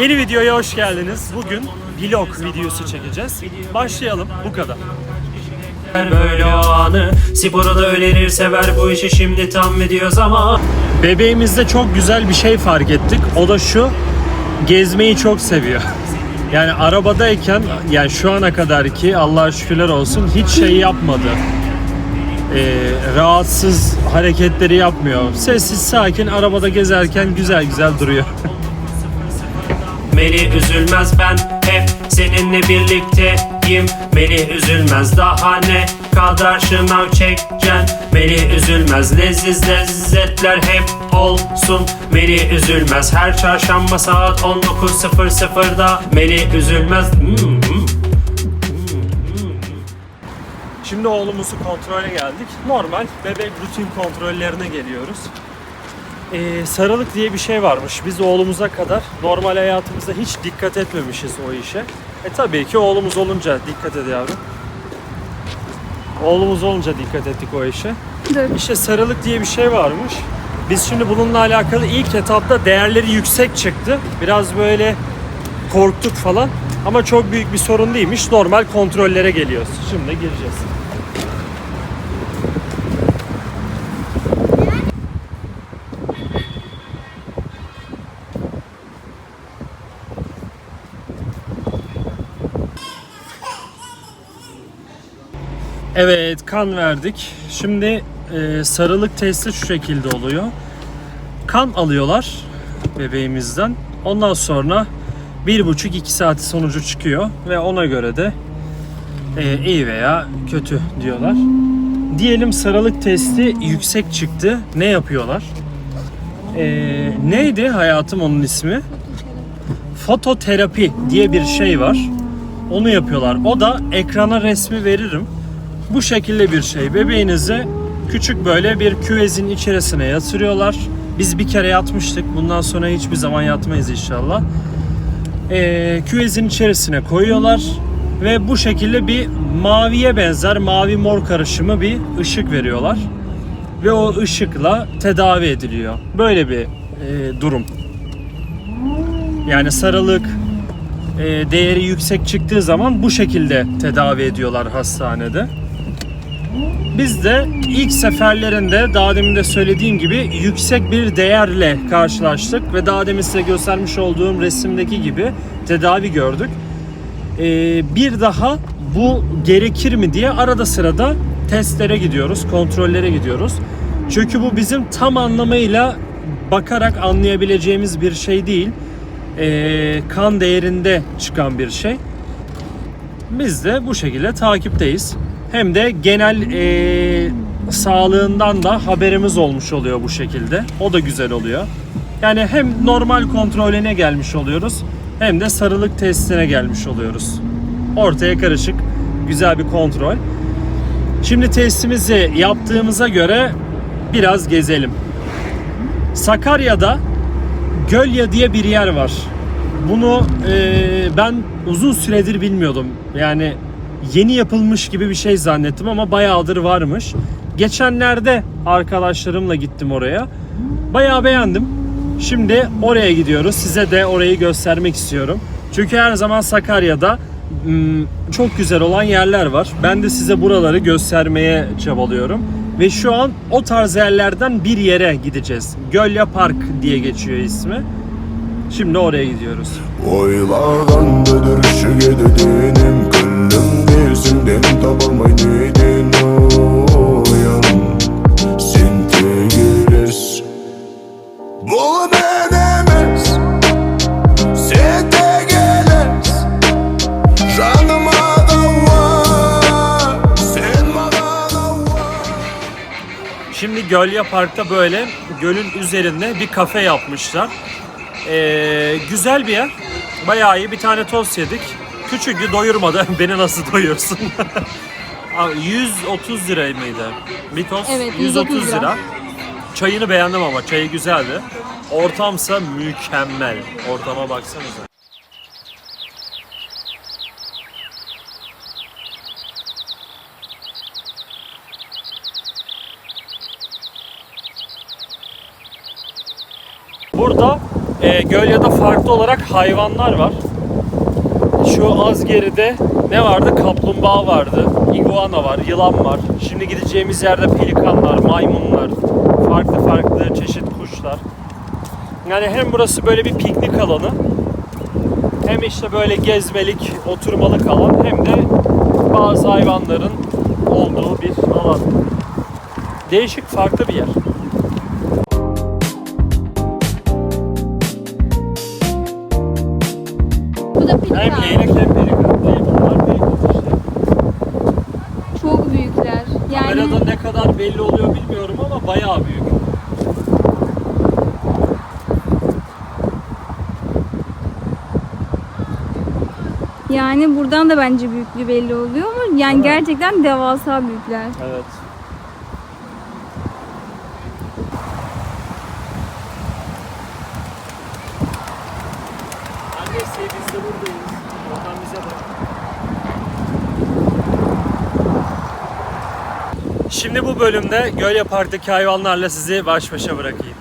Yeni videoya hoş geldiniz. Bugün vlog videosu çekeceğiz. Başlayalım. Bu kadar. böyle o anı Sporu da önerir sever bu işi şimdi tam ediyor ama Bebeğimizde çok güzel bir şey fark ettik. O da şu. Gezmeyi çok seviyor. Yani arabadayken yani şu ana kadar ki Allah'a şükürler olsun hiç şey yapmadı. Ee, rahatsız hareketleri yapmıyor. Sessiz sakin arabada gezerken güzel güzel duruyor. Beni üzülmez ben hep seninle birlikteyim Beni üzülmez daha ne kadar şınav çekeceksin Beni üzülmez leziz lezzetler hep olsun Beni üzülmez her çarşamba saat 19.00'da Beni üzülmez Hmm, hmm. Şimdi oğlumuzu kontrole geldik. Normal bebek rutin kontrollerine geliyoruz. Ee, sarılık diye bir şey varmış. Biz oğlumuza kadar normal hayatımızda hiç dikkat etmemişiz o işe. E tabii ki oğlumuz olunca dikkat et yavrum. Oğlumuz olunca dikkat ettik o işe. İşte sarılık diye bir şey varmış. Biz şimdi bununla alakalı ilk etapta değerleri yüksek çıktı. Biraz böyle korktuk falan. Ama çok büyük bir sorun değilmiş. Normal kontrollere geliyoruz. Şimdi gireceğiz. Evet kan verdik. Şimdi e, sarılık testi şu şekilde oluyor. Kan alıyorlar bebeğimizden. Ondan sonra bir buçuk iki saat sonucu çıkıyor ve ona göre de e, iyi veya kötü diyorlar. Diyelim sarılık testi yüksek çıktı. Ne yapıyorlar? E, neydi hayatım onun ismi? Fototerapi diye bir şey var. Onu yapıyorlar. O da ekrana resmi veririm. Bu şekilde bir şey. Bebeğinizi küçük böyle bir küvezin içerisine yatırıyorlar. Biz bir kere yatmıştık. Bundan sonra hiçbir zaman yatmayız inşallah. Ee, küvezin içerisine koyuyorlar ve bu şekilde bir maviye benzer mavi mor karışımı bir ışık veriyorlar ve o ışıkla tedavi ediliyor. Böyle bir e, durum. Yani sarılık e, değeri yüksek çıktığı zaman bu şekilde tedavi ediyorlar hastanede. Biz de ilk seferlerinde daha demin de söylediğim gibi yüksek bir değerle karşılaştık ve daha demin size göstermiş olduğum resimdeki gibi tedavi gördük. Ee, bir daha bu gerekir mi diye arada sırada testlere gidiyoruz, kontrollere gidiyoruz. Çünkü bu bizim tam anlamıyla bakarak anlayabileceğimiz bir şey değil. Ee, kan değerinde çıkan bir şey. Biz de bu şekilde takipteyiz. Hem de genel eee, sağlığından da haberimiz olmuş oluyor bu şekilde. O da güzel oluyor. Yani hem normal kontrolüne gelmiş oluyoruz hem de sarılık testine gelmiş oluyoruz. Ortaya karışık güzel bir kontrol. Şimdi testimizi yaptığımıza göre biraz gezelim. Sakarya'da Gölya diye bir yer var. Bunu eee, ben uzun süredir bilmiyordum. Yani yeni yapılmış gibi bir şey zannettim ama bayağıdır varmış. Geçenlerde arkadaşlarımla gittim oraya. Bayağı beğendim. Şimdi oraya gidiyoruz. Size de orayı göstermek istiyorum. Çünkü her zaman Sakarya'da hmm, çok güzel olan yerler var. Ben de size buraları göstermeye çabalıyorum. Ve şu an o tarz yerlerden bir yere gideceğiz. Gölya Park diye geçiyor ismi. Şimdi oraya gidiyoruz. Oylardandır şu gidediğinin Kıllım değilsin benim tabamaydıydın Uyan Sen değiliz Bu Şimdi Gölya Park'ta böyle gölün üzerinde bir kafe yapmışlar. Ee, güzel bir yer. Bayağı iyi. Bir tane tost yedik. Küçüktü doyurmadı. Beni nasıl doyursun? Abi 130 lira mıydı? Bir tost Evet, 130 130 lira. lira. Çayını beğendim ama çayı güzeldi. Ortamsa mükemmel. Ortama baksanıza. Burada e, Gölya'da farklı olarak hayvanlar var. Şu az geride ne vardı? Kaplumbağa vardı, iguana var, yılan var. Şimdi gideceğimiz yerde pelikanlar, maymunlar, farklı farklı çeşit kuşlar. Yani hem burası böyle bir piknik alanı, hem işte böyle gezmelik, oturmalık alan, hem de bazı hayvanların olduğu bir alan. Değişik, farklı bir yer. Bu da Hem pelikan. leylek hem pelikan. Bunlar büyük işte. Çok büyükler. Yani Kamerada ne kadar belli oluyor bilmiyorum ama bayağı büyük. yani buradan da bence büyüklüğü belli oluyor ama yani Evet. gerçekten devasa büyükler. Evet. Annesi biz de buradayız. Oradan bize bak. Şimdi bu bölümde Gölya Park'taki hayvanlarla sizi baş başa bırakayım.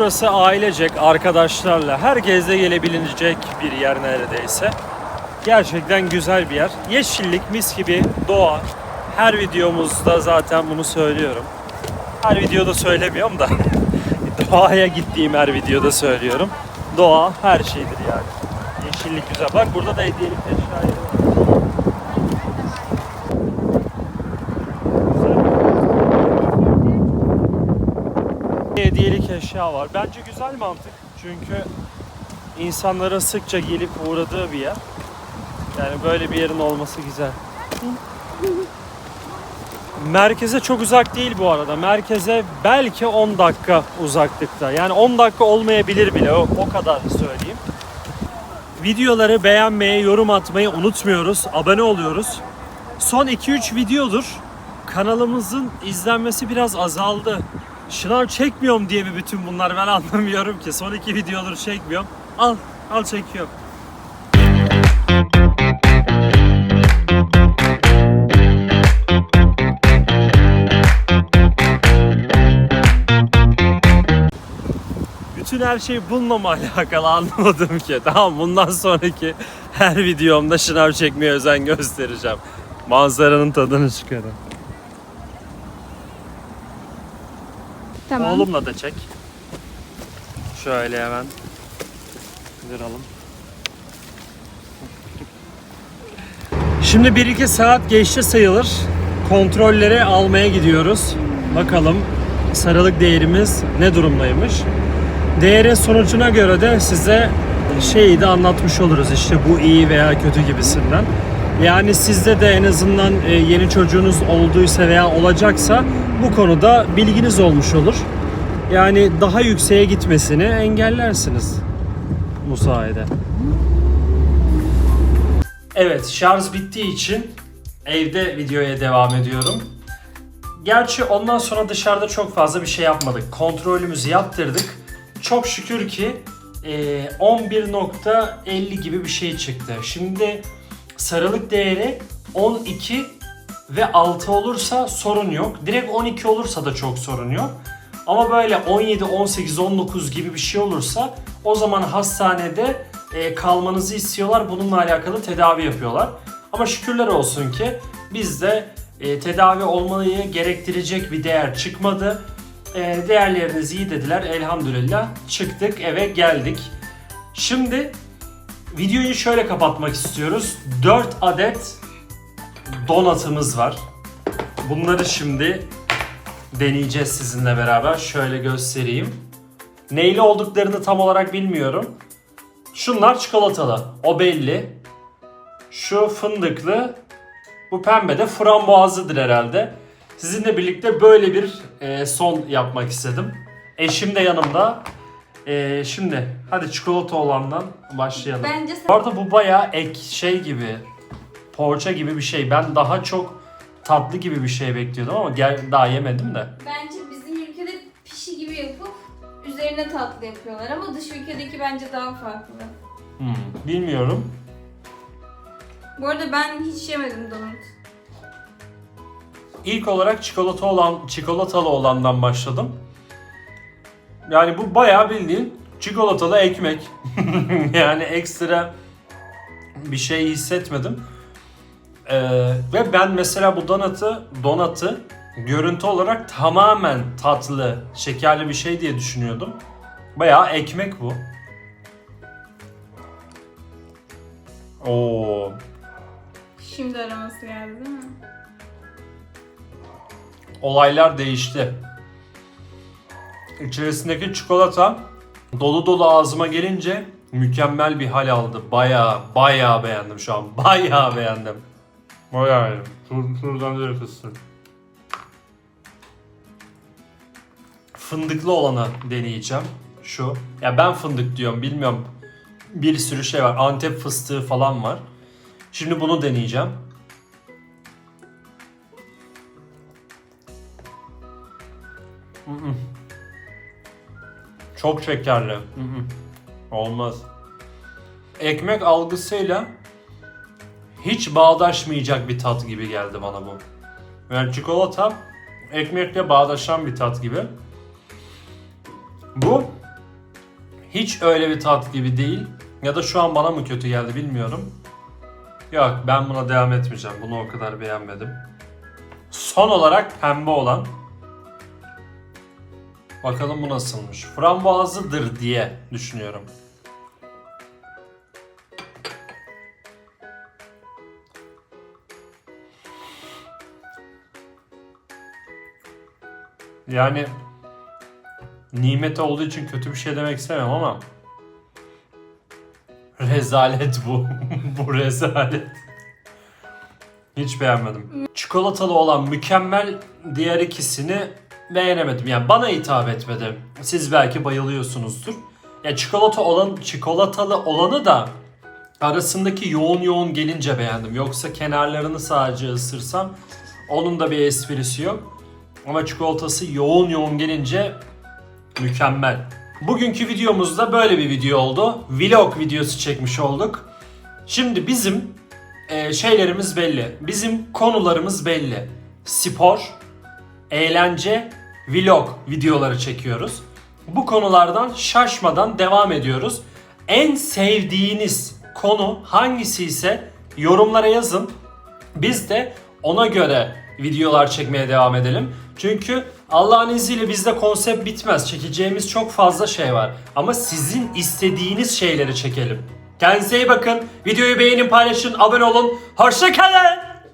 Burası ailecek, arkadaşlarla, herkesle gelebilecek bir yer neredeyse. Gerçekten güzel bir yer. Yeşillik, mis gibi doğa. Her videomuzda zaten bunu söylüyorum. Her videoda söylemiyorum da doğaya gittiğim her videoda söylüyorum. Doğa her şeydir yani. Yeşillik güzel. Bak burada da hediyelik eşya yeri var. hediyelik eşya var. Bence güzel mantık. Çünkü insanların sıkça gelip uğradığı bir yer. Yani böyle bir yerin olması güzel. Merkeze çok uzak değil bu arada. Merkeze belki 10 dakika uzaklıkta. Yani 10 dakika olmayabilir bile. O, o kadar söyleyeyim. Videoları beğenmeyi, yorum atmayı unutmuyoruz. Abone oluyoruz. Son 2-3 videodur kanalımızın izlenmesi biraz azaldı. Şınav çekmiyorum diye mi bütün bunlar ben anlamıyorum ki. Son iki videodur çekmiyorum. Al, al çekiyorum. Bütün her şey bununla mı alakalı anlamadım ki. Tamam bundan sonraki her videomda şınav çekmeye özen göstereceğim. Manzaranın tadını çıkarın. Tamam. Oğlumla da çek. Şöyle hemen duralım. Şimdi 1-2 saat geçti sayılır. Kontrolleri almaya gidiyoruz. Bakalım sarılık değerimiz ne durumdaymış. Değerin sonucuna göre de size şeyi de anlatmış oluruz işte bu iyi veya kötü gibisinden. Yani sizde de en azından e, yeni çocuğunuz olduysa veya olacaksa bu konuda bilginiz olmuş olur. Yani daha yükseğe gitmesini engellersiniz bu sayede. Evet şarj bittiği için evde videoya devam ediyorum. Gerçi ondan sonra dışarıda çok fazla bir şey yapmadık. Kontrolümüzü yaptırdık. Çok şükür ki e, 11.50 gibi bir şey çıktı. Şimdi sarılık değeri 12 ve 6 olursa sorun yok. Direkt 12 olursa da çok sorun yok. Ama böyle 17, 18, 19 gibi bir şey olursa o zaman hastanede e, kalmanızı istiyorlar. Bununla alakalı tedavi yapıyorlar. Ama şükürler olsun ki bizde e, tedavi olmayı gerektirecek bir değer çıkmadı. E, değerleriniz iyi dediler. Elhamdülillah çıktık eve geldik. Şimdi videoyu şöyle kapatmak istiyoruz. 4 adet donatımız var. Bunları şimdi deneyeceğiz sizinle beraber. Şöyle göstereyim. Neyli olduklarını tam olarak bilmiyorum. Şunlar çikolatalı. O belli. Şu fındıklı. Bu pembe de frambuazlıdır herhalde. Sizinle birlikte böyle bir e, son yapmak istedim. Eşim de yanımda. E, şimdi hadi çikolata olandan başlayalım. Bence sen- Bu arada bu bayağı ek şey gibi. Poğaça gibi bir şey. Ben daha çok tatlı gibi bir şey bekliyordum ama gel, daha yemedim de. Bence bizim ülkede pişi gibi yapıp üzerine tatlı yapıyorlar ama dış ülkedeki bence daha farklı. Hmm, bilmiyorum. Bu arada ben hiç yemedim donut. İlk olarak çikolata olan çikolatalı olandan başladım. Yani bu bayağı bildiğin çikolatalı ekmek. yani ekstra bir şey hissetmedim. Ee, ve ben mesela bu donatı donatı görüntü olarak tamamen tatlı, şekerli bir şey diye düşünüyordum. Bayağı ekmek bu. Oo, Şimdi araması geldi değil mi? olaylar değişti. İçerisindeki çikolata dolu dolu ağzıma gelince mükemmel bir hal aldı. Baya baya beğendim şu an. Baya beğendim. Baya beğendim. Şur- Şuradan direkt fıstık. Fındıklı olanı deneyeceğim. Şu. Ya ben fındık diyorum bilmiyorum. Bir sürü şey var. Antep fıstığı falan var. Şimdi bunu deneyeceğim. Çok şekerli. Olmaz. Ekmek algısıyla hiç bağdaşmayacak bir tat gibi geldi bana bu. Yani çikolata ekmekle bağdaşan bir tat gibi. Bu hiç öyle bir tat gibi değil. Ya da şu an bana mı kötü geldi bilmiyorum. Yok ben buna devam etmeyeceğim. Bunu o kadar beğenmedim. Son olarak pembe olan Bakalım bu nasılmış. Frambuazlıdır diye düşünüyorum. Yani nimet olduğu için kötü bir şey demek istemem ama rezalet bu. bu rezalet. Hiç beğenmedim. Çikolata çikolatalı olan mükemmel, diğer ikisini beğenemedim. Yani bana hitap etmedi. Siz belki bayılıyorsunuzdur. Ya çikolata olan çikolatalı olanı da arasındaki yoğun yoğun gelince beğendim. Yoksa kenarlarını sadece ısırsam onun da bir esprisi yok. Ama çikolatası yoğun yoğun gelince mükemmel. Bugünkü videomuzda böyle bir video oldu. Vlog videosu çekmiş olduk. Şimdi bizim e, şeylerimiz belli. Bizim konularımız belli. Spor, eğlence, vlog videoları çekiyoruz. Bu konulardan şaşmadan devam ediyoruz. En sevdiğiniz konu hangisi ise yorumlara yazın. Biz de ona göre videolar çekmeye devam edelim. Çünkü Allah'ın izniyle bizde konsept bitmez. Çekeceğimiz çok fazla şey var. Ama sizin istediğiniz şeyleri çekelim. Kendinize iyi bakın. Videoyu beğenin, paylaşın, abone olun. Hoşçakalın.